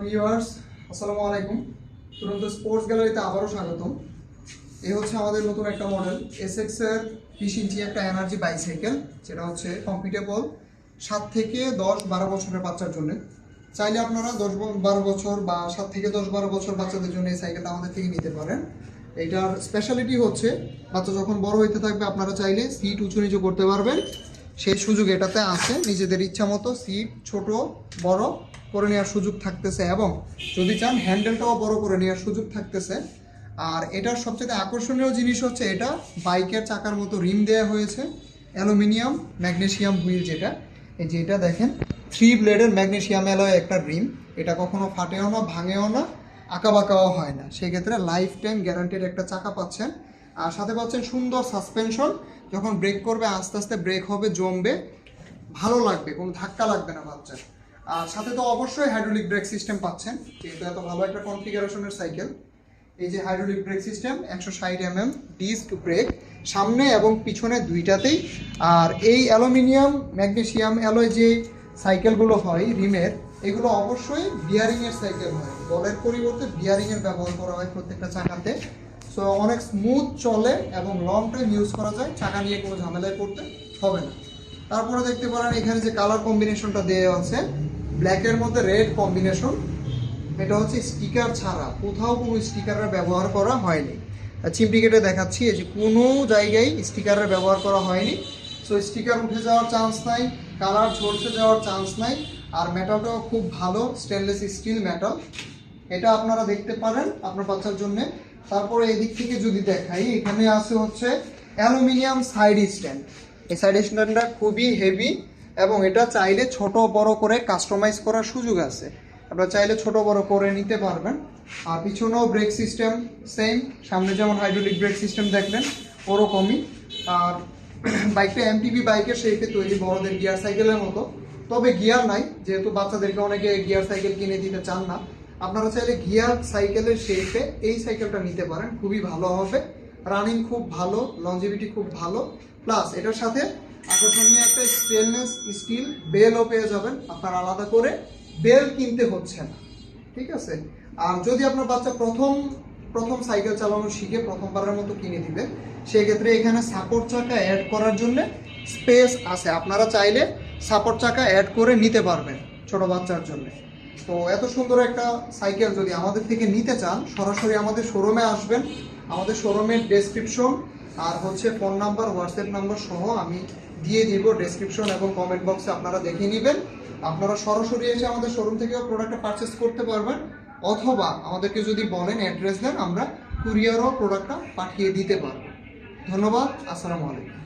Viewers আসসালামু আলাইকুম। তুরন্ত sports গ্যালারিতে আবারও স্বাগতম। এই হচ্ছে আমাদের নতুন একটা মডেল এসএক্স এর বিশ ইঞ্চি একটা এনার্জি বাইসাইকেল যেটা হচ্ছে কমফিটেবল সাত থেকে দশ বারো বছরের বাচ্চার জন্য। চাইলে আপনারা দশ বারো বছর বা সাত থেকে দশ বারো বছর বাচ্চাদের জন্য এই সাইকেলটা আমাদের থেকে নিতে পারেন। এটার স্পেশালিটি হচ্ছে, বাচ্চা যখন বড় হইতে থাকবে, আপনারা চাইলে সিট উঁচু নিচু করতে পারবেন। সেই সুযোগ এটাতে আছে। নিজেদের ইচ্ছা মতো সিট ছোট, বড় করে নেওয়ার সুযোগ থাকতেছে এবং যদি চান হ্যান্ডেলটাও বড় করে নেওয়ার সুযোগ থাকতেছে। আর এটার সবচেয়ে আকর্ষণীয় জিনিস হচ্ছে এটা, বাইকের চাকার মতো রিম দেওয়া হয়েছে, অ্যালুমিনিয়াম ম্যাগনেশিয়াম হুইল যেটা। এই যে এটা দেখেন, থ্রি ব্লেডের ম্যাগনেশিয়াম অ্যালয় একটা রিম। এটা কখনো ফাটেও না, ভাঙেও না আঁকা বাঁকাও হয় না। সেক্ষেত্রে লাইফ টাইম গ্যারান্টির একটা চাকা পাচ্ছেন। আর সাথে পাচ্ছেন সুন্দর সাসপেনশন। যখন ব্রেক করবে, আস্তে আস্তে ব্রেক হবে, জমবে, ভালো লাগবে, কোনো ধাক্কা লাগবে না বাচ্চার আর সাথে তো অবশ্যই হাইড্রোলিক ব্রেক সিস্টেম পাচ্ছেন। যেহেতু এত ভালো একটা কনফিগারেশনের সাইকেল এই যে হাইড্রোলিক ব্রেক সিস্টেম একশো ষাট এম এম ডিস্ক ব্রেক সামনে এবং পিছনে দুইটাতেই। আর এই অ্যালুমিনিয়াম, ম্যাগনেসিয়াম, অ্যালয় যে সাইকেলগুলো হয়, রিমের, এগুলো অবশ্যই বিয়ারিংয়ের সাইকেল হয়। বলের পরিবর্তে বিয়ারিংয়ের ব্যবহার করা হয় প্রত্যেকটা চাকাতে। সো অনেক স্মুথ চলে এবং লং টাইম ইউজ করা যায়। চাকা নিয়ে কোনো ঝামেলায় পড়তে হবে না। তারপরে দেখতে পারেন এখানে যে কালার কম্বিনেশনটা দেওয়া আছে ব্ল্যাকের মধ্যে রেড কম্বিনেশন এটা হচ্ছে স্টিকার ছাড়া। কোথাও কোনো স্টিকারের ব্যবহার করা হয়নি। চিমটি কেটে দেখাচ্ছি যে কোনো জায়গায় স্টিকারের ব্যবহার করা হয়নি। সো স্টিকার উঠে যাওয়ার চান্স নাই কালার ঝরসে যাওয়ার চান্স নাই, আর মেটালটাও খুব ভালো স্টেনলেস স্টিল মেটাল এটা আপনারা দেখতে পারেন আপনার বাচ্চার জন্য। তারপরে এদিক থেকে যদি দেখাই, এখানে আছে হচ্ছে অ্যালুমিনিয়াম সাইড স্ট্যান্ড। এই সাইড স্ট্যান্ডটা খুবই হেভি এবং এটা চাইলে ছোট বড় করে কাস্টমাইজ করার সুযোগ আছে। আপনারা চাইলে ছোট বড় করে নিতে পারবেন। আর পিছনেও ব্রেক সিস্টেম সেম সামনে যেমন হাইড্রোলিক ব্রেক সিস্টেম দেখলেন, ওরকমই। আর বাইকটা এমটিভি বাইকের শেপে তৈরি, বড়দের গিয়ার সাইকেলের মতো। তবে গিয়ার নাই, যেহেতু বাচ্চাদেরকে অনেকে গিয়ার সাইকেল কিনে দিতে চান না। আপনারা চাইলে গিয়ার সাইকেলের শেপে এই সাইকেলটা নিতে পারেন। খুবই ভালো হবে। রানিং খুব ভালো লঞ্জিভিটি খুব ভালো। প্লাস এটার সাথে আকর্ষণীয় একটা স্টেনলেস স্টিল বেলও পেয়ে যাবেন, আপনার আলাদা করে বেল কিনতে হচ্ছে না, ঠিক আছে? আর যদি আপনার বাচ্চা প্রথম প্রথম সাইকেল চালানো শিখে প্রথমবারের মতো কিনে দিবে, সেক্ষেত্রে এখানে সাপোর্ট চাকা অ্যাড করার জন্য স্পেস আছে। আপনারা চাইলে সাপোর্ট চাকা অ্যাড করে নিতে পারবেন ছোট বাচ্চার জন্য। তো এত সুন্দর একটা সাইকেল যদি আমাদের থেকে নিতে চান, সরাসরি আমাদের শোরুমে আসবেন। আমাদের শোরুমের ডেসক্রিপশন আর হচ্ছে ফোন নাম্বার, হোয়াটসঅ্যাপ নাম্বার সহ আমি দিয়ে দিব ডেসক্রিপশন এবং কমেন্ট বক্সে আপনারা দেখে নেবেন। আপনারা সরাসরি এসে আমাদের শোরুম থেকেও প্রোডাক্টটা পারচেস করতে পারবেন। অথবা আমাদেরকে যদি বলেন অ্যাড্রেস দেন, আমরা কুরিয়ারও প্রোডাক্টটা পাঠিয়ে দিতে পারব। ধন্যবাদ, আসসালামু আলাইকুম।